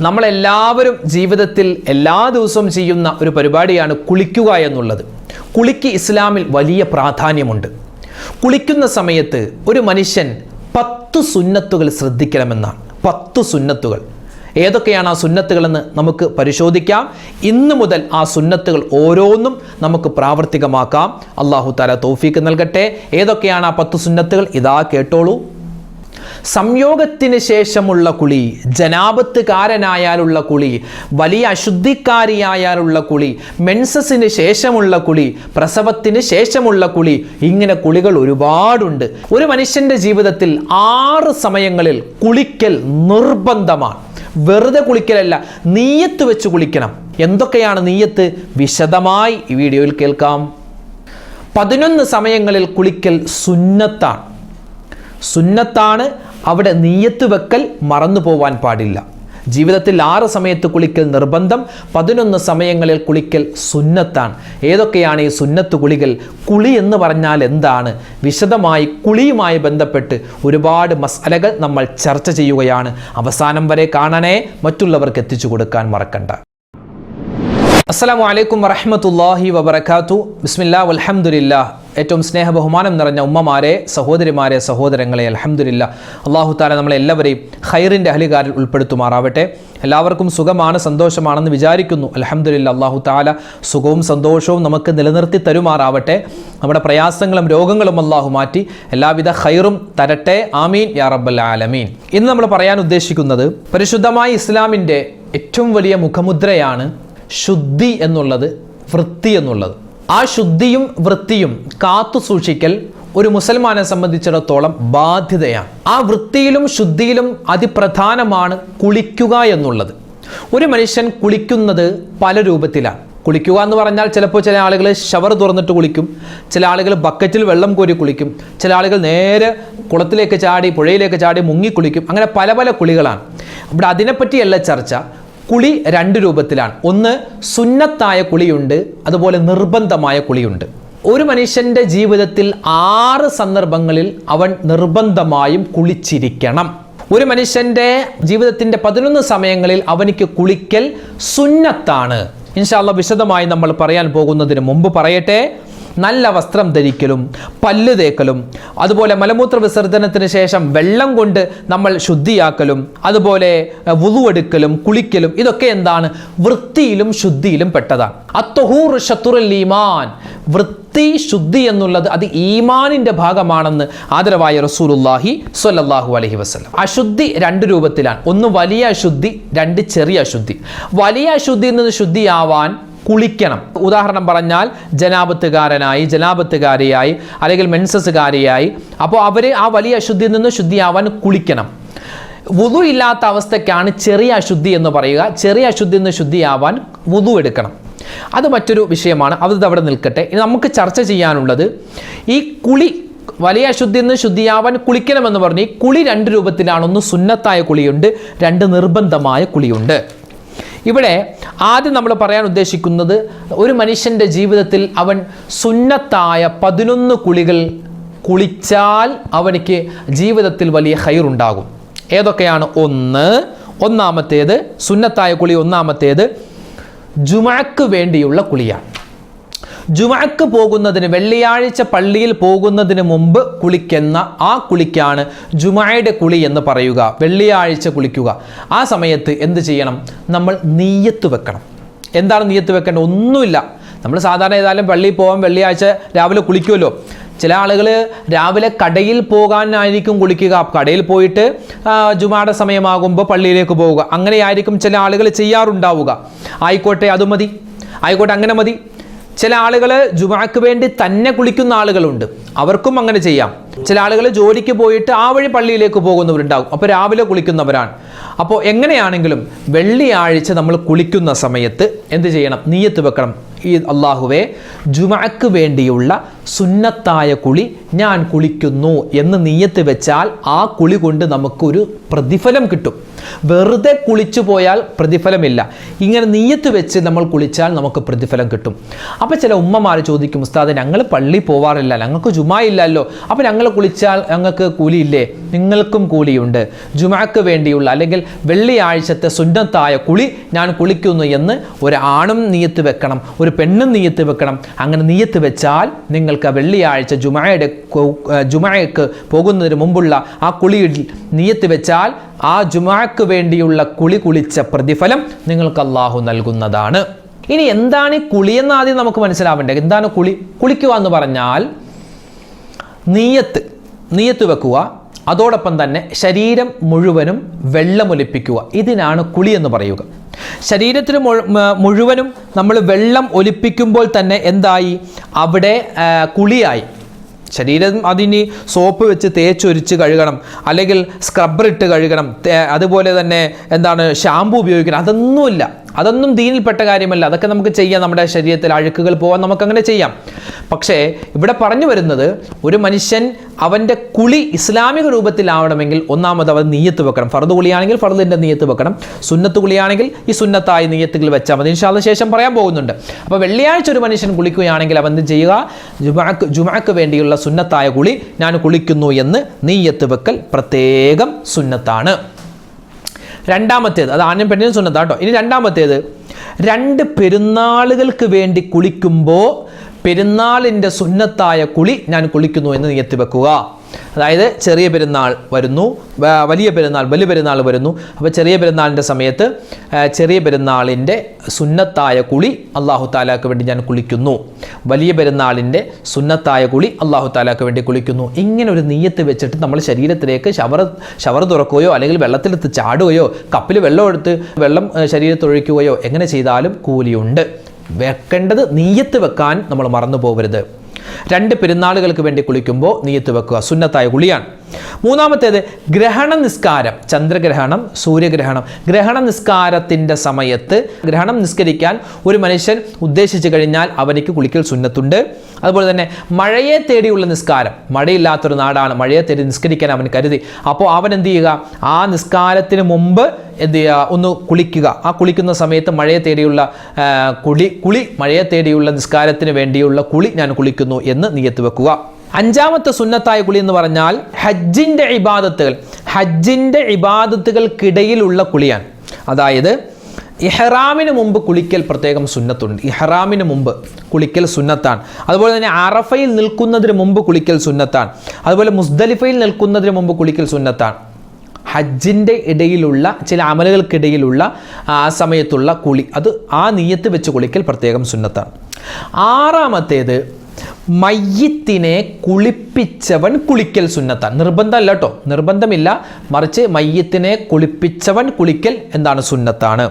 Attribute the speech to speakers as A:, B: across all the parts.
A: നമ്മളെല്ലാവരും ജീവിതത്തിൽ എല്ലാ ദിവസവും ചെയ്യുന്ന ഒരു പരിപാടിയാണ് കുളിക്കുക എന്നുള്ളത്. കുളിക്ക് ഇസ്ലാമിൽ വലിയ പ്രാധാന്യമുണ്ട്. കുളിക്കുന്ന സമയത്ത് ഒരു മനുഷ്യൻ പത്ത് സുന്നത്തുകൾ ശ്രദ്ധിക്കണമെന്നാണ്. പത്ത് സുന്നത്തുകൾ. ഏതൊക്കെയാണ് ആ സുന്നത്തുകളെന്ന് നമുക്ക് പരിശോധിക്കാം. ഇന്നു മുതൽ ആ സുന്നത്തുകൾ ഓരോന്നും നമുക്ക് പ്രാവർത്തികമാക്കാം. അള്ളാഹു താല തോഫീക്ക് നൽകട്ടെ. ഏതൊക്കെയാണ് ആ പത്ത് സുന്നത്തുകൾ? ഇതാ കേട്ടോളൂ. സംയോഗത്തിന് ശേഷമുള്ള കുളി ജനാപത്തുകാരനായാലുള്ള കുളി വലിയ അശുദ്ധിക്കാരിയായാലുള്ള കുളി മെൻസസിന് ശേഷമുള്ള കുളി പ്രസവത്തിന് ശേഷമുള്ള കുളി ഇങ്ങനെ കുളികൾ ഒരുപാടുണ്ട്. ഒരു മനുഷ്യന്റെ ജീവിതത്തിൽ ആറ് സമയങ്ങളിൽ കുളിക്കൽ നിർബന്ധമാണ്. വെറുതെ കുളിക്കലല്ല നീയത്ത് വെച്ച് കുളിക്കണം. എന്തൊക്കെയാണ് നീയത്ത്? വിശദമായി ഈ വീഡിയോയിൽ കേൾക്കാം. പതിനൊന്ന് സമയങ്ങളിൽ കുളിക്കൽ സുന്നത്താണ്. സുന്നത്താണ് അവിടെ നീയത്ത് വെക്കൽ മറന്നു പോവാൻ പാടില്ല. ജീവിതത്തിൽ ആറ് സമയത്ത് കുളിക്കൽ നിർബന്ധം പതിനൊന്ന് സമയങ്ങളിൽ കുളിക്കൽ സുന്നത്താണ്. ഏതൊക്കെയാണ് ഈ സുന്നത്ത് കുളികൾ കുളി എന്ന് പറഞ്ഞാൽ എന്താണ്? വിശദമായി കുളിയുമായി ബന്ധപ്പെട്ട് ഒരുപാട് മസാലകൾ നമ്മൾ ചർച്ച ചെയ്യുകയാണ്. അവസാനം വരെ കാണാനേ മറ്റുള്ളവർക്ക് എത്തിച്ചു കൊടുക്കാൻ മറക്കണ്ട. അസ്സലാമു വലൈക്കും വറഹമത്തല്ലാഹി വബർക്കാത്തു ബിസ്മില്ലാ അലഹമുല്ല ഏറ്റവും സ്നേഹ ബഹുമാനം നിറഞ്ഞ ഉമ്മമാരെ സഹോദരിമാരെ സഹോദരങ്ങളെ അലഹമുല്ല അള്ളാഹു താല നമ്മളെ എല്ലാവരെയും ഹൈറിന്റെ അഹലികാരിൽ ഉൾപ്പെടുത്തുമാറാവട്ടെ. എല്ലാവർക്കും സുഖമാണ് സന്തോഷമാണെന്ന് വിചാരിക്കുന്നു. അലഹമുല്ല അള്ളാഹു താല സുഖവും സന്തോഷവും നമുക്ക് നിലനിർത്തി തരുമാറാവട്ടെ. നമ്മുടെ പ്രയാസങ്ങളും രോഗങ്ങളും അള്ളാഹു മാറ്റി. എല്ലാവിധ ഹൈറും തരട്ടെ. ആമീൻ. യാ റബ്ബൽ ആലമീൻ. ഇന്ന് നമ്മൾ പറയാൻ ഉദ്ദേശിക്കുന്നത് പരിശുദ്ധമായ ഇസ്ലാമിന്റെ ഏറ്റവും വലിയ മുഖമുദ്രയാണ് ശുദ്ധി എന്നുള്ളത് വൃത്തി എന്നുള്ളത്. ആ ശുദ്ധിയും വൃത്തിയും കാത്തു സൂക്ഷിക്കൽ ഒരു മുസൽമാനെ സംബന്ധിച്ചിടത്തോളം ബാധ്യതയാണ്. ആ വൃത്തിയിലും ശുദ്ധിയിലും അതിപ്രധാനമാണ് കുളിക്കുക എന്നുള്ളത്. ഒരു മനുഷ്യൻ കുളിക്കുന്നത് പല രൂപത്തിലാണ്. കുളിക്കുക എന്ന് പറഞ്ഞാൽ ചിലപ്പോൾ ചില ആളുകൾ ഷവർ തുറന്നിട്ട് കുളിക്കും ചില ആളുകൾ ബക്കറ്റിൽ വെള്ളം കോരി കുളിക്കും ചില ആളുകൾ നേരെ കുളത്തിലേക്ക് ചാടി പുഴയിലേക്ക് ചാടി മുങ്ങി കുളിക്കും. അങ്ങനെ പല പല കുളികളാണ്. ഇവിടെ അതിനെപ്പറ്റിയല്ല ചർച്ച. കുളി രണ്ട് രൂപത്തിലാണ്. ഒന്ന് സുന്നത്തായ കുളിയുണ്ട് അതുപോലെ നിർബന്ധമായ കുളിയുണ്ട്. ഒരു മനുഷ്യന്റെ ജീവിതത്തിൽ ആറ് സന്ദർഭങ്ങളിൽ അവൻ നിർബന്ധമായും കുളിച്ചിരിക്കണം. ഒരു മനുഷ്യന്റെ ജീവിതത്തിന്റെ പതിനൊന്ന് സമയങ്ങളിൽ അവനിക്ക് കുളിക്കൽ സുന്നത്താണ്. ഇൻഷാല്ല വിശദമായി നമ്മൾ പറയാൻ പോകുന്നതിന് മുമ്പ് പറയട്ടെ. നല്ല വസ്ത്രം ധരിക്കലും പല്ല് തേക്കലും അതുപോലെ മലമൂത്ര വിസർജനത്തിന് ശേഷം വെള്ളം കൊണ്ട് നമ്മൾ ശുദ്ധിയാക്കലും അതുപോലെ വുതുവെടുക്കലും കുളിക്കലും ഇതൊക്കെ എന്താണ്? വൃത്തിയിലും ശുദ്ധിയിലും പെട്ടതാണ്. അത്തഹൂർ ഷത്തുറുൽ ഈമാൻ. വൃത്തി ശുദ്ധി എന്നുള്ളത് അത് ഈമാനിന്റെ ഭാഗമാണെന്ന് ആദരവായ റസൂലുല്ലാഹി സ്വല്ലല്ലാഹു അലൈഹി വസല്ലം. അശുദ്ധി രണ്ട് രൂപത്തിലാണ്. ഒന്ന് വലിയ അശുദ്ധി രണ്ട് ചെറിയ അശുദ്ധി. വലിയ അശുദ്ധിയിൽ നിന്ന് ശുദ്ധിയാവാൻ കുളിക്കണം. ഉദാഹരണം പറഞ്ഞാൽ ജനാപത്തുകാരനായി ജനാപത്തുകാരിയായി അല്ലെങ്കിൽ മെൻസസുകാരിയായി അപ്പോൾ അവർ ആ വലിയ അശുദ്ധിയിൽ നിന്ന് ശുദ്ധിയാവാൻ കുളിക്കണം. വുതു ഇല്ലാത്ത അവസ്ഥയ്ക്കാണ് ചെറിയ അശുദ്ധി എന്ന് പറയുക. ചെറിയ അശുദ്ധി നിന്ന് ശുദ്ധിയാവാൻ വുതു എടുക്കണം. അത് മറ്റൊരു വിഷയമാണ്. അത് അവിടെ നിൽക്കട്ടെ. ഇനി നമുക്ക് ചർച്ച ചെയ്യാനുള്ളത് ഈ കുളി വലിയ അശുദ്ധിയിൽ നിന്ന് ശുദ്ധിയാവാൻ കുളിക്കണമെന്ന് പറഞ്ഞ് ഈ കുളി രണ്ട് രൂപത്തിലാണ് ഒന്ന് സുന്നത്തായ കുളിയുണ്ട് രണ്ട് നിർബന്ധമായ കുളിയുണ്ട്. ഇവിടെ ആദ്യം നമ്മൾ പറയാൻ ഉദ്ദേശിക്കുന്നത് ഒരു മനുഷ്യന്റെ ജീവിതത്തിൽ അവൻ സുന്നത്തായ പതിനൊന്ന് കുളികൾ കുളിച്ചാൽ അവനിക്ക് ജീവിതത്തിൽ വലിയ ഹൈറുണ്ടാകും ഏതൊക്കെയാണ്? ഒന്ന് ഒന്നാമത്തേത് സുന്നത്തായ കുളി ഒന്നാമത്തേത് ജുമാക്ക് വേണ്ടിയുള്ള കുളിയാണ്. ജുമാക്ക് പോകുന്നതിന് വെള്ളിയാഴ്ച പള്ളിയിൽ പോകുന്നതിന് മുമ്പ് കുളിക്കുന്ന ആ കുളിക്കാണ് ജുമായുടെ കുളി എന്ന് പറയുക. വെള്ളിയാഴ്ച കുളിക്കുക. ആ സമയത്ത് എന്ത് ചെയ്യണം? നമ്മൾ നീയത്ത് വെക്കണം. എന്താണ് നീയത്ത് വെക്കേണ്ടത്? ഒന്നുമില്ല. നമ്മൾ സാധാരണ ഏതായാലും പള്ളിയിൽ പോകാൻ വെള്ളിയാഴ്ച രാവിലെ കുളിക്കുമല്ലോ. ചില ആളുകൾ രാവിലെ കടയിൽ പോകാനായിരിക്കും കുളിക്കുക. കടയിൽ പോയിട്ട് ജുമാടെ സമയമാകുമ്പോൾ പള്ളിയിലേക്ക് പോവുക. അങ്ങനെയായിരിക്കും ചില ആളുകൾ ചെയ്യാറുണ്ടാവുക. ആയിക്കോട്ടെ അത് മതി. ആയിക്കോട്ടെ അങ്ങനെ മതി. ചില ആളുകൾ ജുമാക്ക് വേണ്ടി തന്നെ കുളിക്കുന്ന ആളുകളുണ്ട്. അവർക്കും അങ്ങനെ ചെയ്യാം. ചില ആളുകൾ ജോലിക്ക് പോയിട്ട് ആ വഴി പള്ളിയിലേക്ക് പോകുന്നവരുണ്ടാകും. അപ്പോൾ രാവിലെ കുളിക്കുന്നവരാണ്. അപ്പോൾ എങ്ങനെയാണെങ്കിലും വെള്ളിയാഴ്ച നമ്മൾ കുളിക്കുന്ന സമയത്ത് എന്ത് ചെയ്യണം? നീയത്ത് വെക്കണം. ഈ അള്ളാഹുവെ ജുമാക്ക് വേണ്ടിയുള്ള സുന്നത്തായ കുളി ഞാൻ കുളിക്കുന്നു എന്ന് നീയത്ത് വെച്ചാൽ ആ കുളി കൊണ്ട് നമുക്കൊരു പ്രതിഫലം കിട്ടും. വെറുതെ കുളിച്ചു പോയാൽ പ്രതിഫലമില്ല. ഇങ്ങനെ നീയത്ത് വെച്ച് നമ്മൾ കുളിച്ചാൽ നമുക്ക് പ്രതിഫലം കിട്ടും. അപ്പോൾ ചില ഉമ്മമാർ ചോദിക്കും ഉസ്താദ് ഞങ്ങൾ പള്ളി പോവാറില്ല. ഞങ്ങൾക്ക് ജുമാ ഇല്ലല്ലോ. അപ്പോൾ ഞങ്ങൾ ഞങ്ങൾ കുളിച്ചാൽ ഞങ്ങൾക്ക് കൂലിയില്ലേ? നിങ്ങൾക്കും കൂലിയുണ്ട്. ജുമാക്ക് വേണ്ടിയുള്ള അല്ലെങ്കിൽ വെള്ളിയാഴ്ചത്തെ സുന്നത്തായ കുളി ഞാൻ കുളിക്കുന്നു എന്ന് ഒരാണും നീയത്ത് വെക്കണം ഒരു പെണ്ണും നീയത്ത് വെക്കണം. അങ്ങനെ നീയത്ത് വെച്ചാൽ നിങ്ങൾക്ക് വെള്ളിയാഴ്ച ജുമായയുടെ ജുമായക്ക് പോകുന്നതിന് മുമ്പുള്ള ആ കുളിയിൽ നീയത്ത് വെച്ചാൽ ആ ജുമാക്ക് വേണ്ടിയുള്ള കുളി കുളിച്ച പ്രതിഫലം നിങ്ങൾക്ക് അള്ളാഹു നൽകുന്നതാണ്. ഇനി എന്താണ് ഈ കുളി എന്ന് ആദ്യം നമുക്ക് മനസ്സിലാവേണ്ടത്? എന്താണ് കുളി? കുളിക്കുക എന്ന് പറഞ്ഞാൽ നീയത്ത് നീയത്ത് വെക്കുക. അതോടൊപ്പം തന്നെ ശരീരം മുഴുവനും വെള്ളമൊലിപ്പിക്കുക. ഇതിനാണ് കുളി എന്ന് പറയുക. ശരീരത്തിന് മുഴുവനും നമ്മൾ വെള്ളം ഒലിപ്പിക്കുമ്പോൾ തന്നെ എന്തായി? അവിടെ കുളിയായി. ശരീരം അതിന് സോപ്പ് വെച്ച് തേച്ചൊരിച്ച് കഴുകണം. അല്ലെങ്കിൽ സ്ക്രബ്ബർ ഇട്ട് കഴുകണം. അതുപോലെ തന്നെ എന്താണ്? ഷാമ്പു ഉപയോഗിക്കണം. അതൊന്നുമില്ല. അതൊന്നും ദീനിൽപ്പെട്ട കാര്യമല്ല. അതൊക്കെ നമുക്ക് ചെയ്യാം. നമ്മുടെ ശരീരത്തിൽ അഴുക്കുകൾ പോകാൻ നമുക്കങ്ങനെ ചെയ്യാം. പക്ഷേ ഇവിടെ പറഞ്ഞു വരുന്നത് ഒരു മനുഷ്യൻ അവന്റെ കുളി ഇസ്ലാമിക രൂപത്തിലാവണമെങ്കിൽ ഒന്നാമത് അവൻ നീയത്ത് വെക്കണം. ഫർദ് കുളിയാണെങ്കിൽ ഫർദിന്റെ നീയത്ത് വെക്കണം. സുന്നത്ത് കുളിയാണെങ്കിൽ ഈ സുന്നത്തായ നീയത്തുകൾ വെച്ചാൽ മതി. ഇൻഷാ ഇൻഷാല്ല ശേഷം പറയാൻ പോകുന്നുണ്ട്. അപ്പോൾ വെള്ളിയാഴ്ച ഒരു മനുഷ്യൻ കുളിക്കുകയാണെങ്കിൽ അവൻ ചെയ്യുക? ജുമാക്ക് ജുമാക്ക് വേണ്ടിയുള്ള സുന്നത്തായ കുളി ഞാൻ കുളിക്കുന്നു എന്ന് നീയത്ത് വെക്കൽ പ്രത്യേകം സുന്നത്താണ്. രണ്ടാമത്തേത് അത് ആണിനും പെണ്ണിനും സുന്നത്താണ് കേട്ടോ ഇനി രണ്ടാമത്തേത് രണ്ട് പെരുന്നാളുകൾക്ക് വേണ്ടി കുളിക്കുമ്പോൾ പെരുന്നാളിന്റെ സുന്നത്തായ കുളി ഞാൻ കുളിക്കുന്നു എന്ന് നിയത്തി വെക്കുക അതായത് ചെറിയ പെരുന്നാൾ വരുന്നു വലിയ പെരുന്നാൾ വലിയ പെരുന്നാൾ വരുന്നു. അപ്പോൾ ചെറിയ പെരുന്നാളിന്റെ സമയത്ത് ചെറിയ പെരുന്നാളിന്റെ സുന്നത്തായ കുളി അള്ളാഹു താലാക്ക് വേണ്ടി ഞാൻ കുളിക്കുന്നു. വലിയ പെരുന്നാളിന്റെ സുന്നത്തായ കുളി അള്ളാഹു താലാക്ക് വേണ്ടി കുളിക്കുന്നു. ഇങ്ങനെ ഒരു നീയത്ത് വെച്ചിട്ട് നമ്മൾ ശരീരത്തിലേക്ക് ഷവർ ഷവർ തുറക്കുകയോ അല്ലെങ്കിൽ വെള്ളത്തിലെടുത്ത് ചാടുകയോ കപ്പിൽ വെള്ളം എടുത്ത് വെള്ളം ശരീരത്തൊഴിക്കുകയോ എങ്ങനെ ചെയ്താലും കൂലിയുണ്ട്. വെക്കേണ്ടത് നീയത്ത് വെക്കാൻ നമ്മൾ മറന്നു പോകരുത് രണ്ട് പെരുന്നാളുകൾക്ക് വേണ്ടി കുളിക്കുമ്പോൾ നീയത്ത് വെക്കുക. സുന്നത്തായ കുളിയാണ്. മൂന്നാമത്തേത് ഗ്രഹണ നിസ്കാരം. ചന്ദ്രഗ്രഹണം സൂര്യഗ്രഹണം. ഗ്രഹണ നിസ്കാരത്തിന്റെ സമയത്ത് ഗ്രഹണം നിസ്കരിക്കാൻ ഒരു മനുഷ്യൻ ഉദ്ദേശിച്ചു കഴിഞ്ഞാൽ അവനിക്ക് കുളിക്കൽ സുന്നത്തുണ്ട്. അതുപോലെ തന്നെ മഴയെ തേടിയുള്ള നിസ്കാരം. മഴയില്ലാത്തൊരു നാടാണ്. മഴയെ തേടി നിസ്കരിക്കാൻ അവൻ കരുതി. അപ്പോൾ അവൻ എന്ത് ചെയ്യുക? ആ നിസ്കാരത്തിന് മുമ്പ് എന്ത് ചെയ്യുക? ഒന്ന് കുളിക്കുക. ആ കുളിക്കുന്ന സമയത്ത് മഴയെ തേടിയുള്ള കുളി കുളി മഴയെ തേടിയുള്ള നിസ്കാരത്തിന് വേണ്ടിയുള്ള കുളി ഞാൻ കുളിക്കുന്നു എന്ന് നിയത്ത് വെക്കുക. അഞ്ചാമത്തെ സുന്നത്തായ കുളി എന്ന് പറഞ്ഞാൽ ഹജ്ജിന്റെ ഇബാദത്തുകൾ. ഹജ്ജിന്റെ ഇബാദത്തുകൾക്കിടയിലുള്ള കുളിയാണ്. അതായത് ഇഹ്റാമിന് മുമ്പ് കുളിക്കൽ പ്രത്യേകം സുന്നത്തുണ്ട്. ഇഹ്റാമിന് മുമ്പ് കുളിക്കൽ സുന്നത്താണ്. അതുപോലെ തന്നെ അറഫയിൽ നിൽക്കുന്നതിന് മുമ്പ് കുളിക്കൽ സുന്നത്താണ്. അതുപോലെ മുസ്ദലിഫയിൽ നിൽക്കുന്നതിന് മുമ്പ് കുളിക്കൽ സുന്നത്താണ്. ഹജ്ജിന്റെ ഇടയിലുള്ള ചില അമലുകൾക്കിടയിലുള്ള ആ സമയത്തുള്ള കുളി. അത് ആ നീയത്ത് വെച്ച് കുളിക്കൽ പ്രത്യേകം സുന്നത്താണ്. ആറാമത്തേത് മയ്യത്തിനെ കുളിപ്പിച്ചവൻ കുളിക്കൽ സുന്നത്താണ്. നിർബന്ധമല്ല കേട്ടോ നിർബന്ധമില്ല. മറിച്ച് മയ്യത്തിനെ കുളിപ്പിച്ചവൻ കുളിക്കൽ എന്താണ് സുന്നത്താണ്.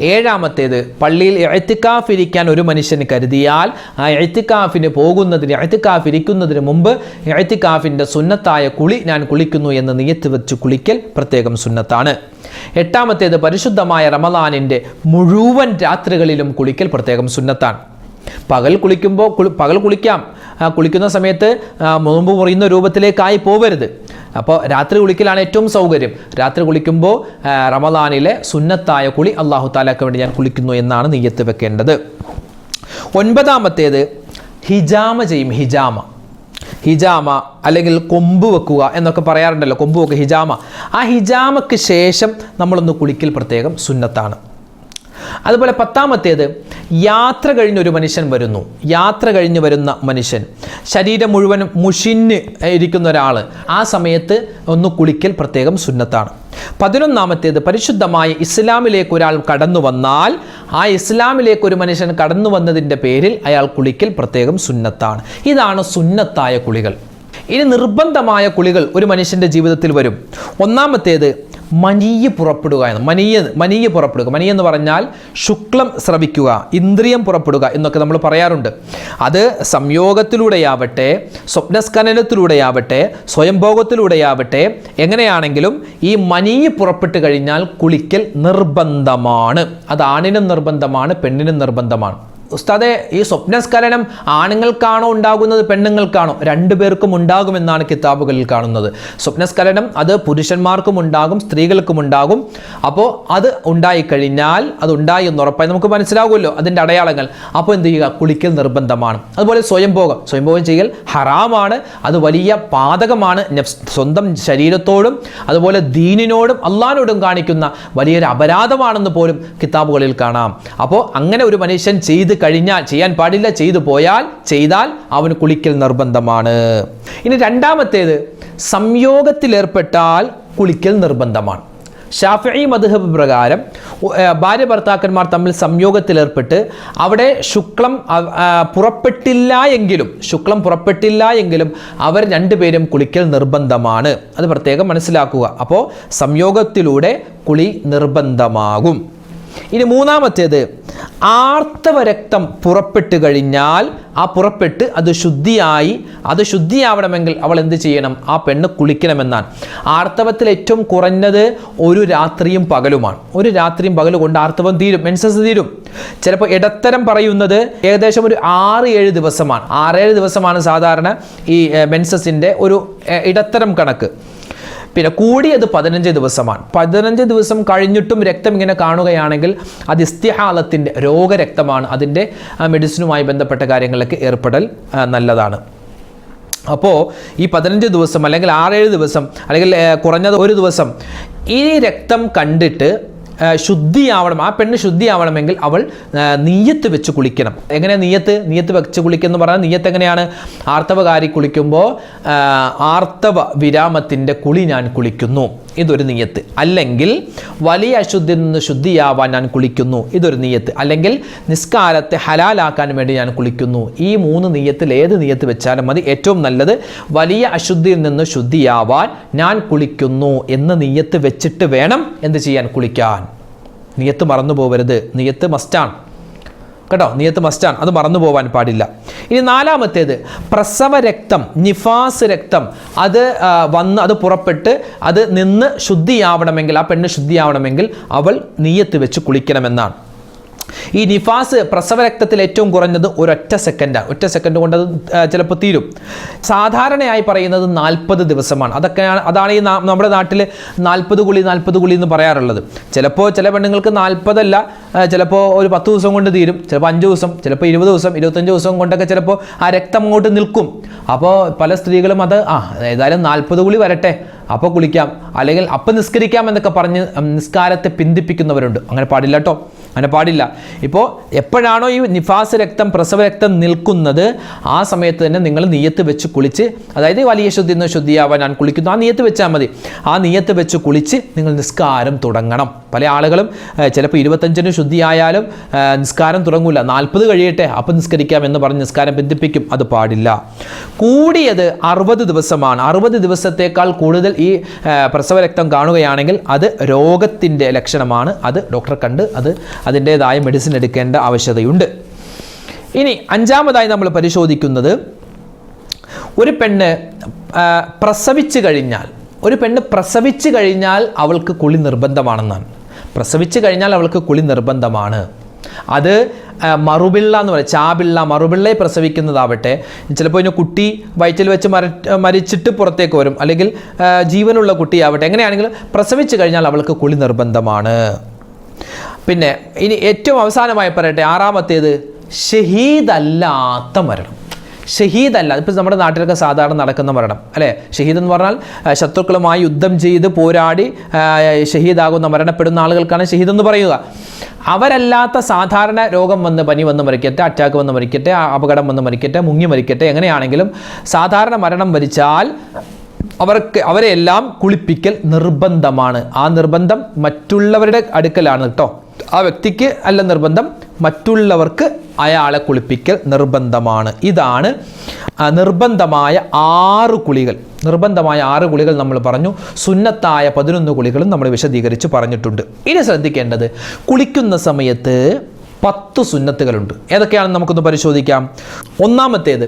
A: ഏഴാമത്തേത് പള്ളിയിൽ എഴുത്തിക്കാഫ് ഇരിക്കാൻ ഒരു മനുഷ്യൻ കരുതിയാൽ ആ എഴുത്തിക്കാഫിന് പോകുന്നതിന് എഴുത്തിക്കാഫ് ഇരിക്കുന്നതിന് മുമ്പ് എഴുത്തിക്കാഫിന്റെ സുന്നത്തായ കുളി ഞാൻ കുളിക്കുന്നു എന്ന് നിയത്ത് വെച്ച് കുളിക്കൽ പ്രത്യേകം സുന്നത്താണ്. എട്ടാമത്തേത് പരിശുദ്ധമായ റമദാനിന്റെ മുഴുവൻ രാത്രികളിലും കുളിക്കൽ പ്രത്യേകം സുന്നത്താണ്. പകൽ കുളിക്കുമ്പോൾ കുളി പകൽ കുളിക്കാം. കുളിക്കുന്ന സമയത്ത് മുമ്പ് മുറിയുന്ന രൂപത്തിലേക്കായി പോവരുത്. അപ്പോൾ രാത്രി കുളിക്കലാണ് ഏറ്റവും സൗകര്യം. രാത്രി കുളിക്കുമ്പോൾ റമദാനിലെ സുന്നത്തായ കുളി അള്ളാഹു താലാക്ക് വേണ്ടി ഞാൻ കുളിക്കുന്നു എന്നാണ് നെയ്യത്ത് വെക്കേണ്ടത്. ഒൻപതാമത്തേത് ഹിജാമ ചെയ്യും ഹിജാമ. ഹിജാമ അല്ലെങ്കിൽ കൊമ്പ് വെക്കുക എന്നൊക്കെ പറയാറുണ്ടല്ലോ കൊമ്പ് വെക്കുക ഹിജാമ. ആ ഹിജാമയ്ക്ക് ശേഷം നമ്മളൊന്ന് കുളിക്കൽ പ്രത്യേകം സുന്നത്താണ്. അതുപോലെ പത്താമത്തേത് യാത്ര കഴിഞ്ഞൊരു മനുഷ്യൻ വരുന്നു. യാത്ര കഴിഞ്ഞ് വരുന്ന മനുഷ്യൻ. ശരീരം മുഴുവനും മുഷിഞ്ഞ് ഇരിക്കുന്ന ഒരാൾ ആ സമയത്ത് ഒന്ന് കുളിക്കൽ പ്രത്യേകം സുന്നത്താണ്. പതിനൊന്നാമത്തേത് പരിശുദ്ധമായ ഇസ്ലാമിലേക്ക് ഒരാൾ കടന്നു വന്നാൽ ആ ഇസ്ലാമിലേക്ക് ഒരു മനുഷ്യൻ കടന്നു വന്നതിന്റെ പേരിൽ അയാൾ കുളിക്കൽ പ്രത്യേകം സുന്നത്താണ്. ഇതാണ് സുന്നത്തായ കുളികൾ. ഇനി നിർബന്ധമായ കുളികൾ ഒരു മനുഷ്യന്റെ ജീവിതത്തിൽ വരും. ഒന്നാമത്തേത് മനീയ് പുറപ്പെടുക എന്ന്. മനീയ മനീയ പുറപ്പെടുക. മനീ എന്ന് പറഞ്ഞാൽ ശുക്ലം ശ്രവിക്കുക ഇന്ദ്രിയം പുറപ്പെടുക എന്നൊക്കെ നമ്മൾ പറയാറുണ്ട്. അത് സംയോഗത്തിലൂടെയാവട്ടെ സ്വപ്നസ്ഖനനത്തിലൂടെയാവട്ടെ സ്വയംഭോഗത്തിലൂടെയാവട്ടെ എങ്ങനെയാണെങ്കിലും ഈ മനീയ് പുറപ്പെട്ട് കഴിഞ്ഞാൽ കുളിക്കൽ നിർബന്ധമാണ്. അത് ആണിനും നിർബന്ധമാണ് പെണ്ണിനും നിർബന്ധമാണ്. ഉസ്താദെ ഈ സ്വപ്നസ്ഖലനം ആണുങ്ങൾക്കാണോ ഉണ്ടാകുന്നത് പെണ്ണുങ്ങൾക്കാണോ? രണ്ടു പേർക്കും ഉണ്ടാകുമെന്നാണ് കിതാബുകളിൽ കാണുന്നത്. സ്വപ്നസ്ഖലനം അത് പുരുഷന്മാർക്കും ഉണ്ടാകും സ്ത്രീകൾക്കും ഉണ്ടാകും. അപ്പോൾ അത് ഉണ്ടായിക്കഴിഞ്ഞാൽ അത് ഉണ്ടായി എന്ന് ഉറപ്പായി നമുക്ക് മനസ്സിലാകുമല്ലോ അതിന്റെ അടയാളങ്ങൾ. അപ്പോൾ എന്ത് ചെയ്യുക? കുളിക്കൽ നിർബന്ധമാണ്. അതുപോലെ സ്വയംഭോഗം. സ്വയംഭോഗം ചെയ്യൽ ഹറാമാണ് അത് വലിയ പാതകമാണ് സ്വന്തം ശരീരത്തോടും അതുപോലെ ദീനിനോടും അള്ളാനോടും കാണിക്കുന്ന വലിയൊരു അപരാധമാണെന്ന് പോലും കിതാബുകളിൽ കാണാം. അപ്പോൾ അങ്ങനെ ഒരു മനുഷ്യൻ ചെയ്ത് കഴിഞ്ഞാൽ ചെയ്യാൻ പാടില്ല ചെയ്തു പോയാൽ ചെയ്താൽ അവന് കുളിക്കൽ നിർബന്ധമാണ്. ഇനി രണ്ടാമത്തേത് സംയോഗത്തിലേർപ്പെട്ടാൽ കുളിക്കൽ നിർബന്ധമാണ്. ഷാഫി മധുഹബ് പ്രകാരം ഭാര്യ ഭർത്താക്കന്മാർ തമ്മിൽ സംയോഗത്തിലേർപ്പെട്ട് അവിടെ ശുക്ലം പുറപ്പെട്ടില്ല എങ്കിലും ശുക്ലം പുറപ്പെട്ടില്ല എങ്കിലും അവർ രണ്ടുപേരും കുളിക്കൽ നിർബന്ധമാണ്. അത് പ്രത്യേകം മനസ്സിലാക്കുക. അപ്പോൾ സംയോഗത്തിലൂടെ കുളി നിർബന്ധമാകും. ഇനി മൂന്നാമത്തേത് ആർത്തവ രക്തം പുറപ്പെട്ട് കഴിഞ്ഞാൽ ആ പുറപ്പെട്ട് അത് ശുദ്ധിയായി അത് ശുദ്ധിയാവണമെങ്കിൽ അവൾ എന്ത് ചെയ്യണം? ആ പെണ്ണ് കുളിക്കണമെന്നാണ്. ആർത്തവത്തിൽ ഏറ്റവും കുറഞ്ഞത് ഒരു രാത്രിയും പകലുമാണ്. ഒരു രാത്രിയും പകലും കൊണ്ട് ആർത്തവം തീരും മെൻസസ് തീരും. ചിലപ്പോൾ ഇടത്തരം പറയുന്നത് ഏകദേശം ഒരു ആറ് ഏഴ് ദിവസമാണ്. ആറേഴ് ദിവസമാണ് സാധാരണ ഈ മെൻസസിന്റെ ഒരു ഇടത്തരം കണക്ക്. പിന്നെ കൂടിയത് പതിനഞ്ച് ദിവസമാണ്. പതിനഞ്ച് ദിവസം കഴിഞ്ഞിട്ടും രക്തം ഇങ്ങനെ കാണുകയാണെങ്കിൽ അത് ഇസ്തിഹാലത്തിന്റെ രോഗരക്തമാണ്. അതിന്റെ മെഡിസിനുമായി ബന്ധപ്പെട്ട കാര്യങ്ങളിലൊക്കെ ഏർപ്പെടൽ നല്ലതാണ്. അപ്പോൾ ഈ പതിനഞ്ച് ദിവസം അല്ലെങ്കിൽ ആറേഴ് ദിവസം അല്ലെങ്കിൽ കുറഞ്ഞത് ഒരു ദിവസം ഈ രക്തം കണ്ടിട്ട് ശുദ്ധിയാവണം ആ പെണ്ണ് ശുദ്ധിയാവണമെങ്കിൽ അവൾ നീയത്ത് വെച്ച് കുളിക്കണം. എങ്ങനെ നീയത്ത് നീയത്ത് വെച്ച് കുളിക്കുന്നു പറഞ്ഞാൽ നീയത്ത് എങ്ങനെയാണ്? ആർത്തവകാരി കുളിക്കുമ്പോൾ ആർത്തവ വിരാമത്തിന്റെ കുളി ഞാൻ കുളിക്കുന്നു. ഇതൊരു നീയത്ത് അല്ലെങ്കിൽ വലിയ അശുദ്ധിയിൽ നിന്ന് ശുദ്ധിയാവാൻ ഞാൻ കുളിക്കുന്നു. ഇതൊരു നീയത്ത് അല്ലെങ്കിൽ നിസ്കാരത്തെ ഹലാലാക്കാൻ വേണ്ടി ഞാൻ കുളിക്കുന്നു. ഈ മൂന്ന് നീയത്തിൽ ഏത് നീയത്ത് വെച്ചാലും മതി. ഏറ്റവും നല്ലത് വലിയ അശുദ്ധിയിൽ നിന്ന് ശുദ്ധിയാവാൻ ഞാൻ കുളിക്കുന്നു എന്ന് നീയത്ത് വെച്ചിട്ട് വേണം എന്ത് ചെയ്യാൻ കുളിക്കാൻ. നീയത്ത് മറന്നു പോകരുത് നിയത്ത് മസ്റ്റാണ് കേട്ടോ? നിയത്ത് മസ്റ്റാണ് അത് മറന്നു പോകാൻ പാടില്ല. ഇനി നാലാമത്തേത് പ്രസവ രക്തം നിഫാസ് രക്തം അത് വന്ന് അത് പുറപ്പെട്ട് അത് നിന്ന് ശുദ്ധിയാവണമെങ്കിൽ ആ പെണ്ണ് ശുദ്ധിയാവണമെങ്കിൽ അവൾ നീയത്ത് വെച്ച് കുളിക്കണമെന്നാണ്. ഈ നിഫാസ് പ്രസവ രക്തത്തിൽ ഏറ്റവും കുറഞ്ഞത് ഒരൊറ്റ സെക്കൻഡാണ് ഒറ്റ സെക്കൻഡ് കൊണ്ട് അത് ചിലപ്പോൾ തീരും. സാധാരണയായി പറയുന്നത് നാൽപ്പത് ദിവസമാണ്. അതൊക്കെയാണ് അതാണ് ഈ നമ്മുടെ നാട്ടിൽ നാൽപ്പത് കുളി നാൽപ്പത് കുളി എന്ന് പറയാറുള്ളത്. ചിലപ്പോൾ ചില പെണ്ണുങ്ങൾക്ക് നാൽപ്പതല്ല ചിലപ്പോൾ ഒരു പത്ത് ദിവസം കൊണ്ട് തീരും ചിലപ്പോൾ അഞ്ച് ദിവസം ചിലപ്പോൾ ഇരുപത് ദിവസം ഇരുപത്തഞ്ച് ദിവസം കൊണ്ടൊക്കെ ചിലപ്പോൾ ആ രക്തം അങ്ങോട്ട് നിൽക്കും. അപ്പോൾ പല സ്ത്രീകളും അത് ആ ഏതായാലും നാൽപ്പത് കുളി വരട്ടെ അപ്പോൾ കുളിക്കാം. അല്ലെങ്കിൽ അപ്പം നിസ്കരിക്കാം എന്നൊക്കെ പറഞ്ഞ് നിസ്കാരത്തെ പിന്തിപ്പിക്കുന്നവരുണ്ട്. അങ്ങനെ പാടില്ല കേട്ടോ അങ്ങനെ പാടില്ല. ഇപ്പോൾ എപ്പോഴാണോ ഈ നിഫാസ് രക്തം പ്രസവ രക്തം നിൽക്കുന്നത് ആ സമയത്ത് തന്നെ നിങ്ങൾ നീയത്ത് വെച്ച് കുളിച്ച് അതായത് വലിയ ശുദ്ധി നിന്ന് ശുദ്ധിയാവാൻ ഞാൻ കുളിക്കുന്നു ആ നീയത്ത് വെച്ചാൽ മതി. ആ നീയത്ത് വെച്ച് കുളിച്ച് നിങ്ങൾ നിസ്കാരം തുടങ്ങണം. പല ആളുകളും ചിലപ്പോൾ ഇരുപത്തഞ്ചിന് ശുദ്ധിയായാലും നിസ്കാരം തുടങ്ങൂല. നാൽപ്പത് കഴിയട്ടെ അപ്പം നിസ്കരിക്കാം എന്ന് പറഞ്ഞ് നിസ്കാരം ബന്ധിപ്പിക്കും. അത് പാടില്ല. കൂടിയത് അറുപത് ദിവസമാണ്. അറുപത് ദിവസത്തേക്കാൾ കൂടുതൽ ഈ പ്രസവ രക്തം കാണുകയാണെങ്കിൽ അത് രോഗത്തിന്റെ ലക്ഷണമാണ്. അത് ഡോക്ടറെ കണ്ട് അത് അതിന്റേതായ മെഡിസിൻ എടുക്കേണ്ട ആവശ്യതയുണ്ട്. ഇനി അഞ്ചാമതായി നമ്മൾ പരിശോധിക്കുന്നത് ഒരു പെണ്ണ് പ്രസവിച്ചു കഴിഞ്ഞാൽ ഒരു പെണ്ണ് പ്രസവിച്ചു കഴിഞ്ഞാൽ അവൾക്ക് കുളി നിർബന്ധമാണെന്നാണ്. പ്രസവിച്ചു കഴിഞ്ഞാൽ അവൾക്ക് കുളി നിർബന്ധമാണ്. അത് മറുപിള്ള എന്ന് പറയാം ചാപിള്ള മറുപിള്ളയെ പ്രസവിക്കുന്നതാവട്ടെ. ചിലപ്പോൾ ഇനി കുട്ടി വയറ്റിൽ വെച്ച് മര മരിച്ചിട്ട് പുറത്തേക്ക് വരും. അല്ലെങ്കിൽ ജീവനുള്ള കുട്ടിയാവട്ടെ. എങ്ങനെയാണെങ്കിലും പ്രസവിച്ചു കഴിഞ്ഞാൽ അവൾക്ക് കുളി നിർബന്ധമാണ്. പിന്നെ ഇനി ഏറ്റവും അവസാനമായി പറയട്ടെ ആറാമത്തേത് ഷഹീദല്ലാത്ത മരണം. ഷഹീദല്ല. ഇപ്പം നമ്മുടെ നാട്ടിലൊക്കെ സാധാരണ നടക്കുന്ന മരണം അല്ലേ? ഷഹീദ് എന്ന് പറഞ്ഞാൽ ശത്രുക്കളുമായി യുദ്ധം ചെയ്ത് പോരാടി ഷഹീദാകുന്ന മരണപ്പെടുന്ന ആളുകൾക്കാണ് ഷഹീദ് എന്ന് പറയുക. അവരല്ലാത്ത സാധാരണ രോഗം വന്ന് പനി വന്ന് മരിക്കട്ടെ അറ്റാക്ക് വന്ന് മരിക്കട്ടെ അപകടം വന്ന് മരിക്കട്ടെ മുങ്ങി മരിക്കട്ടെ എങ്ങനെയാണെങ്കിലും സാധാരണ മരണം വരിച്ചാൽ അവർക്ക് അവരെല്ലാം കുളിപ്പിക്കൽ നിർബന്ധമാണ്. ആ നിർബന്ധം മറ്റുള്ളവരുടെ അടുക്കലാണ് കേട്ടോ ആ വ്യക്തിക്ക് അല്ല നിർബന്ധം മറ്റുള്ളവർക്ക് അയാളെ കുളിപ്പിക്കൽ നിർബന്ധമാണ്. ഇതാണ് നിർബന്ധമായ ആറ് കുളികൾ. നിർബന്ധമായ ആറ് കുളികൾ നമ്മൾ പറഞ്ഞു. സുന്നത്തായ പതിനൊന്ന് കുളികളും നമ്മൾ വിശദീകരിച്ച് പറഞ്ഞിട്ടുണ്ട്. ഇനി ശ്രദ്ധിക്കേണ്ടത് കുളിക്കുന്ന സമയത്ത് പത്ത് സുന്നത്തുകളുണ്ട്. ഏതൊക്കെയാണെന്ന് നമുക്കൊന്ന് പരിശോധിക്കാം. ഒന്നാമത്തേത്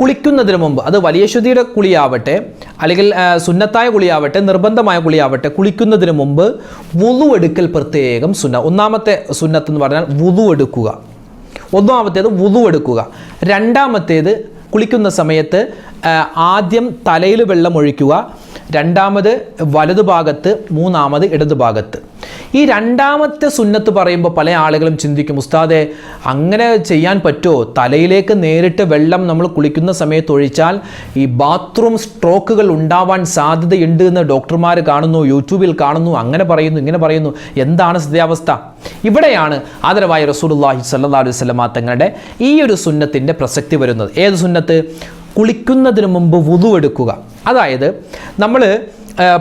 A: കുളിക്കുന്നതിന് മുമ്പ് അത് വലിയ ശുദ്ധിയുടെ കുളിയാവട്ടെ അല്ലെങ്കിൽ സുന്നത്തായ കുളിയാവട്ടെ നിർബന്ധമായ കുളിയാവട്ടെ കുളിക്കുന്നതിന് മുമ്പ് വുതു എടുക്കൽ പ്രത്യേകം സുന്ന ഒന്നാമത്തെ സുന്നത്ത് എന്ന് പറഞ്ഞാൽ വുതു എടുക്കുക. ഒന്നാമത്തേത് വുതു എടുക്കുക. രണ്ടാമത്തേത് കുളിക്കുന്ന സമയത്ത് ആദ്യം തലയിൽ വെള്ളം ഒഴിക്കുക. രണ്ടാമത് വലതുഭാഗത്ത് മൂന്നാമത് ഇടതുഭാഗത്ത്. ഈ രണ്ടാമത്തെ സുന്നത്ത് പറയുമ്പോൾ പല ആളുകളും ചിന്തിക്കും ഉസ്താദെ അങ്ങനെ ചെയ്യാൻ പറ്റുമോ തലയിലേക്ക് നേരിട്ട് വെള്ളം നമ്മൾ കുളിക്കുന്ന സമയത്ത് ഒഴിച്ചാൽ ഈ ബാത്റൂം സ്ട്രോക്കുകൾ ഉണ്ടാവാൻ സാധ്യതയുണ്ട് എന്ന് ഡോക്ടർമാർ കാണുന്നു യൂട്യൂബിൽ കാണുന്നു അങ്ങനെ പറയുന്നു ഇങ്ങനെ പറയുന്നു. എന്താണ് സ്ഥിതിയാവസ്ഥ ഇവിടെയാണ് ആദരവായ റസൂലുള്ളാഹി സല്ലാ അലൈഹി സ്വലമാ തങ്ങളുടെ ഈ ഒരു സുന്നത്തിന്റെ പ്രസക്തി വരുന്നത്. ഏത് സുന്നത്ത്? കുളിക്കുന്നതിന് മുമ്പ് വുതു എടുക്കുക. അതായത് നമ്മൾ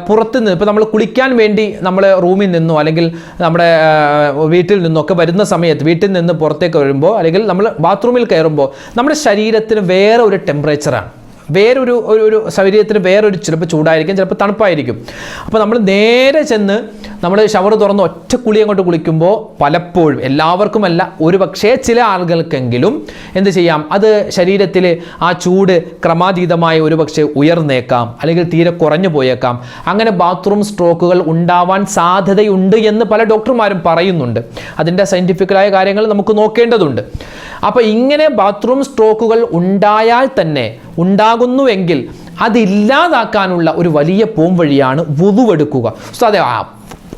A: പുറത്ത് നിന്ന് ഇപ്പോൾ നമ്മൾ കുളിക്കാൻ വേണ്ടി നമ്മൾ റൂമിൽ നിന്നോ അല്ലെങ്കിൽ നമ്മുടെ വീട്ടിൽ നിന്നൊക്കെ വരുന്ന സമയത്ത് വീട്ടിൽ നിന്ന് പുറത്തേക്ക് വരുമ്പോൾ അല്ലെങ്കിൽ നമ്മൾ ബാത്റൂമിൽ കയറുമ്പോൾ നമ്മുടെ ശരീരത്തിന് വേറെ ഒരു ടെമ്പറേച്ചറാണ് വേറൊരു ഒരു ഒരു ശരീരത്തിന് വേറൊരു ചിലപ്പോൾ ചൂടായിരിക്കും ചിലപ്പോൾ തണുപ്പായിരിക്കും. അപ്പോൾ നമ്മൾ നേരെ ചെന്ന് നമ്മൾ ഷവർ തുറന്ന് ഒറ്റ കുളി അങ്ങോട്ട് കുളിക്കുമ്പോൾ പലപ്പോഴും എല്ലാവർക്കുമല്ല ഒരു പക്ഷേ ചില ആളുകൾക്കെങ്കിലും എന്ത് ചെയ്യാം? അത് ശരീരത്തിൽ ആ ചൂട് ക്രമാതീതമായി ഒരു പക്ഷേ ഉയർന്നേക്കാം അല്ലെങ്കിൽ തീരെ കുറഞ്ഞു പോയേക്കാം. അങ്ങനെ ബാത്റൂം സ്ട്രോക്കുകൾ ഉണ്ടാവാൻ സാധ്യതയുണ്ട് എന്ന് പല ഡോക്ടർമാരും പറയുന്നുണ്ട്. അതിന്റെ സയന്റിഫിക്കലായ കാര്യങ്ങൾ നമുക്ക് നോക്കേണ്ടതുണ്ട്. അപ്പോൾ ഇങ്ങനെ ബാത്റൂം സ്ട്രോക്കുകൾ ഉണ്ടായാൽ തന്നെ ഉണ്ടാകുന്നുവെങ്കിൽ അതില്ലാതാക്കാനുള്ള ഒരു വലിയ പോംവഴിയാണ് വുതുവെടുക്കുക. സോ അതെ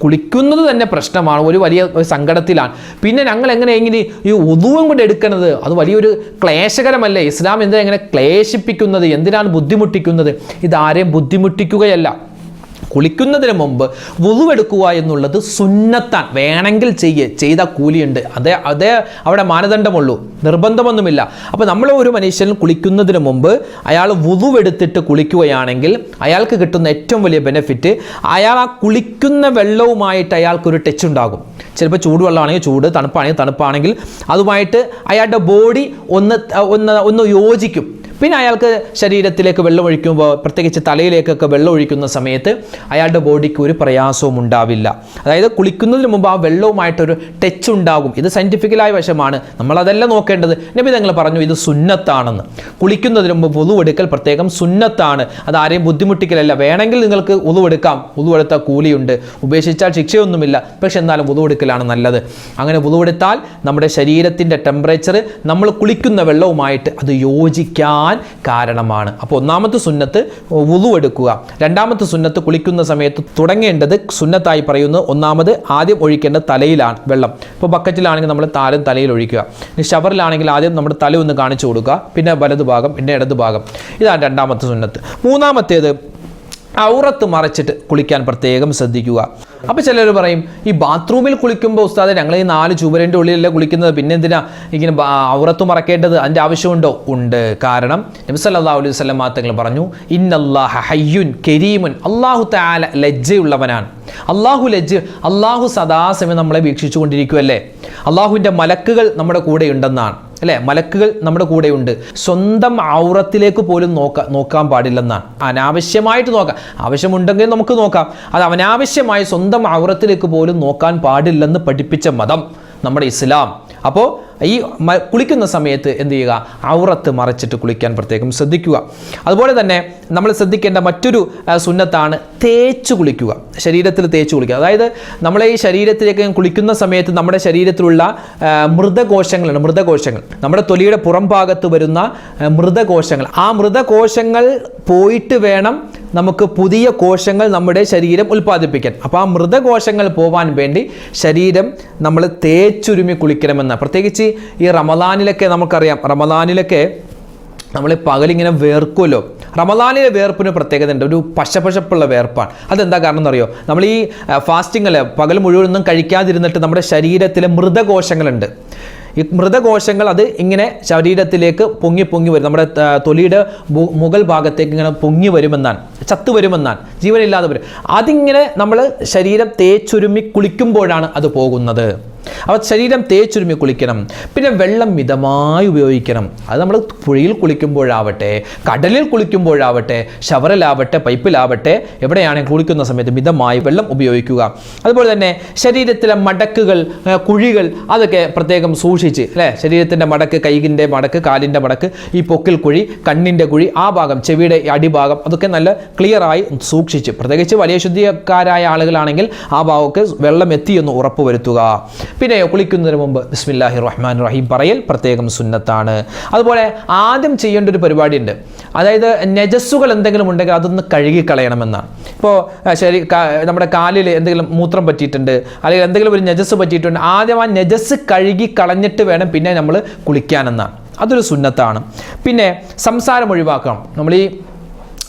A: കുളിക്കുന്നത് തന്നെ പ്രശ്നമാണ് ഒരു വലിയ ഒരു സങ്കടത്തിലാണ്. പിന്നെ ഞങ്ങൾ എങ്ങനെ എങ്ങനെ ഈ ഉതുവും കൊണ്ട് എടുക്കുന്നത് അത് വലിയൊരു ക്ലേശകരമല്ലേ? ഇസ്ലാം എന്തിനാ എങ്ങനെ ക്ലേശിപ്പിക്കുന്നത്? എന്തിനാണ് ബുദ്ധിമുട്ടിക്കുന്നത്? ഇതാരെയും ബുദ്ധിമുട്ടിക്കുകയല്ല. കുളിക്കുന്നതിന് മുമ്പ് വുതുവെടുക്കുക എന്നുള്ളത് സുന്നത്താൻ. വേണമെങ്കിൽ ചെയ്യ് ചെയ്ത കൂലിയുണ്ട്. അതേ അതേ അവിടെ മാനദണ്ഡമുള്ളൂ. നിർബന്ധമൊന്നുമില്ല. അപ്പോൾ നമ്മൾ ഒരു മനുഷ്യൻ കുളിക്കുന്നതിന് മുമ്പ് അയാൾ വുതുവെടുത്തിട്ട് കുളിക്കുകയാണെങ്കിൽ അയാൾക്ക് കിട്ടുന്ന ഏറ്റവും വലിയ ബെനിഫിറ്റ് അയാൾ ആ കുളിക്കുന്ന വെള്ളവുമായിട്ട് അയാൾക്കൊരു ടച്ച് ഉണ്ടാകും. ചിലപ്പോൾ ചൂടുവെള്ളമാണെങ്കിൽ ചൂട് തണുപ്പാണെങ്കിൽ തണുപ്പാണെങ്കിൽ അതുമായിട്ട് അയാളുടെ ബോഡി ഒന്ന് ഒന്ന് ഒന്ന് യോജിക്കും. പിന്നെ അയാൾക്ക് ശരീരത്തിലേക്ക് വെള്ളം ഒഴിക്കുമ്പോൾ പ്രത്യേകിച്ച് തലയിലേക്കൊക്കെ വെള്ളം ഒഴിക്കുന്ന സമയത്ത് അയാളുടെ ബോഡിക്ക് ഒരു പ്രയാസവും ഉണ്ടാവില്ല. അതായത് കുളിക്കുന്നതിന് മുമ്പ് ആ വെള്ളവുമായിട്ടൊരു ടച്ച് ഉണ്ടാകും. ഇത് സയന്റിഫിക്കലായ വശമാണ്. നമ്മളതല്ല നോക്കേണ്ടത്. നബി തങ്ങൾ പറഞ്ഞു ഇത് സുന്നത്താണെന്ന്. കുളിക്കുന്നതിന് മുമ്പ് ഉളുവെടുക്കൽ പ്രത്യേകം സുന്നത്താണ്. അത് ആരെയും ബുദ്ധിമുട്ടിക്കലല്ല. വേണമെങ്കിൽ നിങ്ങൾക്ക് ഉതുവെടുക്കാം ഉതുവെടുത്ത കൂലിയുണ്ട്. ഉപേക്ഷിച്ചാൽ ശിക്ഷയൊന്നുമില്ല. പക്ഷെ എന്നാലും ഉതുവെടുക്കലാണ് നല്ലത്. അങ്ങനെ ഉതുവെടുത്താൽ നമ്മുടെ ശരീരത്തിന്റെ ടെമ്പറേച്ചർ നമ്മൾ കുളിക്കുന്ന വെള്ളവുമായിട്ട് അത് യോജിക്കാൻ കാരണമാണ്. അപ്പോൾ ഒന്നാമത്തെ സുന്നത്ത് വുളു എടുക്കുക. രണ്ടാമത്തെ സുന്നത്ത് കുളിക്കുന്ന സമയത്ത് തുടങ്ങേണ്ടത് സുന്നത്തായി പറയുന്നത് ഒന്നാമത് ആദ്യം ഒഴിക്കേണ്ടത് തലയിലാണ് വെള്ളം. ഇപ്പോൾ ബക്കറ്റിലാണെങ്കിൽ നമ്മൾ താരം തലയിൽ ഒഴിക്കുക. ഇനി ഷവറിലാണെങ്കിൽ ആദ്യം നമ്മുടെ തല ഒന്ന് കാണിച്ചു കൊടുക്കുക. പിന്നെ വലതുഭാഗം പിന്നെ ഇടതുഭാഗം. ഇതാണ് രണ്ടാമത്തെ സുന്നത്ത്. മൂന്നാമത്തേത് ഔറത്ത് മറച്ചിട്ട് കുളിക്കാൻ പ്രത്യേകം ശ്രദ്ധിക്കുക. അപ്പോൾ ചിലർ പറയും ഈ ബാത്റൂമിൽ കുളിക്കുമ്പോൾ ഉസ്താദെ ഞങ്ങൾ ഈ നാല് ചുവരിന്റെ ഉള്ളിലല്ലേ കുളിക്കുന്നത്? പിന്നെ എന്തിനാ ഇങ്ങനെ ഔറത്ത് മറക്കേണ്ടത്? അതിന്റെ ആവശ്യമുണ്ടോ? ഉണ്ട്. കാരണം നബി സല്ലല്ലാഹു അലൈഹി വസല്ലം മാത്തങ്ങൾ പറഞ്ഞു ഇന്നല്ലാഹ ഹയ്യുൻ കരീമുൻ. അള്ളാഹു താല ലജ്ജയുള്ളവനാണ്. അള്ളാഹു ലജ്ജ അള്ളാഹു സദാസമയം നമ്മളെ വീക്ഷിച്ചു കൊണ്ടിരിക്കുമല്ലേ അള്ളാഹുവിന്റെ മലക്കുകൾ നമ്മുടെ കൂടെ ഉണ്ടെന്നാണ് അല്ലേ? മലക്കുകൾ നമ്മുടെ കൂടെയുണ്ട്. സ്വന്തം ഔറത്തിലേക്ക് പോലും നോക്ക നോക്കാൻ പാടില്ലെന്നാണ്. അനാവശ്യമായിട്ട് നോക്കാം. ആവശ്യമുണ്ടെങ്കിൽ നമുക്ക് നോക്കാം. അത് അനാവശ്യമായി സ്വന്തം ഔറത്തിലേക്ക് പോലും നോക്കാൻ പാടില്ലെന്ന് പഠിപ്പിച്ച മതം നമ്മുടെ ഇസ്ലാം. അപ്പോൾ ഈ കുളിക്കുന്ന സമയത്ത് എന്ത് ചെയ്യുക? ഔറത്ത് മറച്ചിട്ട് കുളിക്കാൻ പ്രത്യേകം ശ്രദ്ധിക്കുക. അതുപോലെ തന്നെ നമ്മൾ ശ്രദ്ധിക്കേണ്ട മറ്റൊരു സുന്നത്താണ് തേച്ച് കുളിക്കുക. ശരീരത്തിൽ തേച്ച് കുളിക്കുക. അതായത് നമ്മളെ ഈ ശരീരത്തിലേക്ക് കുളിക്കുന്ന സമയത്ത് നമ്മുടെ ശരീരത്തിലുള്ള മൃതകോശങ്ങളാണ് മൃതകോശങ്ങൾ. നമ്മുടെ തൊലിയുടെ പുറം ഭാഗത്ത് വരുന്ന മൃതകോശങ്ങൾ. ആ മൃതകോശങ്ങൾ പോയിട്ട് വേണം നമുക്ക് പുതിയ കോശങ്ങൾ നമ്മുടെ ശരീരം ഉൽപ്പാദിപ്പിക്കാൻ. അപ്പോൾ ആ മൃതകോശങ്ങൾ പോവാൻ വേണ്ടി ശരീരം നമ്മൾ തേച്ചുരുമി കുളിക്കണമെന്ന് പ്രത്യേകിച്ച് ഈ റമദാനിലൊക്കെ നമുക്കറിയാം. റമദാനിലൊക്കെ നമ്മൾ പകലിങ്ങനെ വേർക്കുമല്ലോ. റമദാനിലെ വേർപ്പിന് പ്രത്യേകത ഉണ്ട്. ഒരു പശപശപ്പുള്ള വേർപ്പാണ്. അതെന്താ കാരണം എന്നറിയോ? നമ്മൾ ഈ ഫാസ്റ്റിങ്ങിൽ പകൽ മുഴുവനൊന്നും കഴിക്കാതിരുന്നിട്ട് നമ്മുടെ ശരീരത്തിലെ മൃതകോശങ്ങളുണ്ട്. ഈ മൃതകോശങ്ങൾ അത് ഇങ്ങനെ ശരീരത്തിലേക്ക് പൊങ്ങി പൊങ്ങി വരും. നമ്മുടെ തൊലിയുടെ മുഗൾ ഭാഗത്തേക്ക് ഇങ്ങനെ പൊങ്ങി വരുമെന്നാണ്. ചത്തു വരുമെന്നാണ്. ജീവനില്ലാതെ വരും. അതിങ്ങനെ നമ്മൾ ശരീരം തേച്ചുരുമ്മി കുളിക്കുമ്പോഴാണ് അത് പോകുന്നത്. അപ്പോൾ ശരീരം തേച്ചുരുമി കുളിക്കണം. പിന്നെ വെള്ളം മിതമായി ഉപയോഗിക്കണം. അത് നമ്മൾ പുഴയിൽ കുളിക്കുമ്പോഴാവട്ടെ കടലിൽ കുളിക്കുമ്പോഴാവട്ടെ ഷവറിലാവട്ടെ പൈപ്പിലാവട്ടെ എവിടെയാണെങ്കിൽ കുളിക്കുന്ന സമയത്ത് മിതമായി വെള്ളം ഉപയോഗിക്കുക. അതുപോലെ തന്നെ ശരീരത്തിലെ മടക്കുകൾ കുഴികൾ അതൊക്കെ പ്രത്യേകം സൂക്ഷിച്ച് അല്ലേ? ശരീരത്തിന്റെ മടക്ക് കൈകിന്റെ മടക്ക് കാലിന്റെ മടക്ക് ഈ പൊക്കിൽ കുഴി കണ്ണിന്റെ കുഴി ആ ഭാഗം ചെവിയുടെ അടിഭാഗം അതൊക്കെ നല്ല ക്ലിയറായി സൂക്ഷിച്ച്. പ്രത്യേകിച്ച് വലിയ ശുദ്ധിക്കാരായ ആളുകളാണെങ്കിൽ ആ ഭാഗമൊക്കെ വെള്ളം എത്തിയെന്ന് ഉറപ്പ് വരുത്തുക പിന്നെ കുളിക്കുന്നതിന് മുമ്പ് ബിസ്മില്ലാഹി റഹ്മാൻ റഹീം പറയൽ പ്രത്യേകം സുന്നത്താണ്. അതുപോലെ ആദ്യം ചെയ്യേണ്ട ഒരു പരിപാടിയുണ്ട്. അതായത് നെജസ്സുകൾ എന്തെങ്കിലും ഉണ്ടെങ്കിൽ അതൊന്ന് കഴുകിക്കളയണമെന്നാണ്. ഇപ്പോൾ ശരി നമ്മുടെ കാലിൽ എന്തെങ്കിലും മൂത്രം പറ്റിയിട്ടുണ്ട് അല്ലെങ്കിൽ എന്തെങ്കിലും ഒരു നെജസ് പറ്റിയിട്ടുണ്ട് ആദ്യം ആ നെജസ് കഴുകി കളഞ്ഞിട്ട് വേണം പിന്നെ നമ്മൾ കുളിക്കാനെന്നാണ്. അതൊരു സുന്നത്താണ്. പിന്നെ സംസാരം ഒഴിവാക്കണം. നമ്മൾ ഈ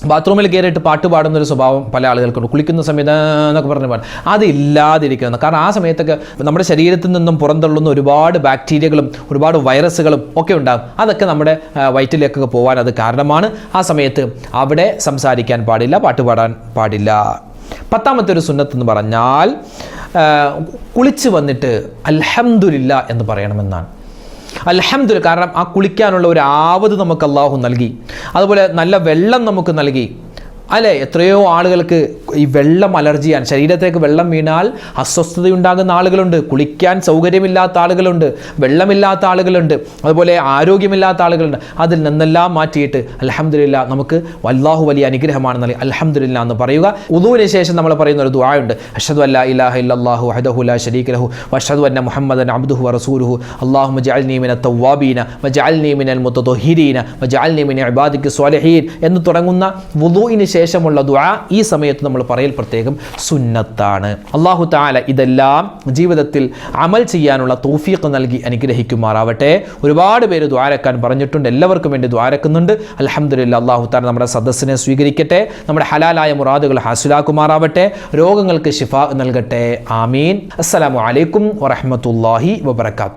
A: ബാത്റൂമിൽ കയറിയിട്ട് പാട്ട് പാടുന്ന ഒരു സ്വഭാവം പല ആളുകൾക്കുണ്ട്. കുളിക്കുന്ന സമയത്ത് എന്നൊക്കെ പറഞ്ഞ് പാടും. അതില്ലാതിരിക്കുന്നത് കാരണം ആ സമയത്തൊക്കെ നമ്മുടെ ശരീരത്തിൽ നിന്നും പുറന്തള്ളുന്ന ഒരുപാട് ബാക്ടീരിയകളും ഒരുപാട് വൈറസുകളും ഒക്കെ ഉണ്ടാകും. അതൊക്കെ നമ്മുടെ വയറ്റിലേക്കൊക്കെ പോകാൻ അത് കാരണമാണ്. ആ സമയത്ത് അവിടെ സംസാരിക്കാൻ പാടില്ല പാട്ട് പാടാൻ പാടില്ല. പത്താമത്തെ ഒരു സുന്നത്ത് എന്ന് പറഞ്ഞാൽ കുളിച്ച് വന്നിട്ട് അൽഹംദുലില്ല എന്ന് പറയണമെന്നാണ്. അൽഹംദുലില്ല കാരണം ആ കുളിക്കാനുള്ള ഒരു ആവത് നമുക്ക് അള്ളാഹു നൽകി. അതുപോലെ നല്ല വെള്ളം നമുക്ക് നൽകി. അല്ലേ? എത്രയോ ആളുകൾക്ക് ഈ വെള്ളം അലർജിയാണ് ശരീരത്തേക്ക് വെള്ളം വീണാൽ അസ്വസ്ഥതയുണ്ടാകുന്ന ആളുകളുണ്ട്. കുളിക്കാൻ സൗകര്യമില്ലാത്ത ആളുകളുണ്ട്. വെള്ളമില്ലാത്ത ആളുകളുണ്ട്. അതുപോലെ ആരോഗ്യമില്ലാത്ത ആളുകളുണ്ട്. അതിൽ നിന്നെല്ലാം മാറ്റിയിട്ട് അലഹമില്ല നമുക്ക് വല്ലാഹു വലിയ അനുഗ്രഹമാണ് നൽകി. അൽഹംദുലില്ല എന്ന് പറയുക. ഉദുവിന് ശേഷം നമ്മൾ പറയുന്ന ഒരു ദുആയുണ്ട്. അഷദ് അല്ലാ ഇലാഹ ഇല്ലല്ലാഹു ഹദഹു ലാ ശരീക ലഹു വഅഷ്ഹദു അന്ന മുഹമ്മദൻ അബ്ദുഹു വറസൂലുഹു അല്ലാഹുമ്മ മജാൽ നീമിന തവാബീന മജാൽ മിനൽ മുത്തത്വഹിരീന മജാൽ മിൻ ഇബാദിക സ്വാലിഹീൻ എന്ന് തുടങ്ങുന്ന വുദൂഇന് ശേഷമുള്ള ദുആ ഈ സമയത്ത് നമ്മൾ പറയൽ പ്രത്യേകം സുന്നത്താണ്. അള്ളാഹു താല ഇതെല്ലാം ജീവിതത്തിൽ അമൽ ചെയ്യാനുള്ള തൗഫീഖ് നൽകി അനുഗ്രഹിക്കുമാറാവട്ടെ. ഒരുപാട് പേര് ദ്വാരക്കാൻ പറഞ്ഞിട്ടുണ്ട്. എല്ലാവർക്കും വേണ്ടി ദ്വാരക്കുന്നുണ്ട് അലഹമ്മദില്ല അള്ളാഹു താല നമ്മുടെ സദസ്സിനെ സ്വീകരിക്കട്ടെ. നമ്മുടെ ഹലാലായ മുറാദുകൾ ഹാസിലാക്കുമാറാവട്ടെ. രോഗങ്ങൾക്ക് ശിഫ നൽകട്ടെ. ആമീൻ. അസ്സലാമു അലൈക്കും വറഹ്മത്തുള്ളാഹി വബറകാതുഹു.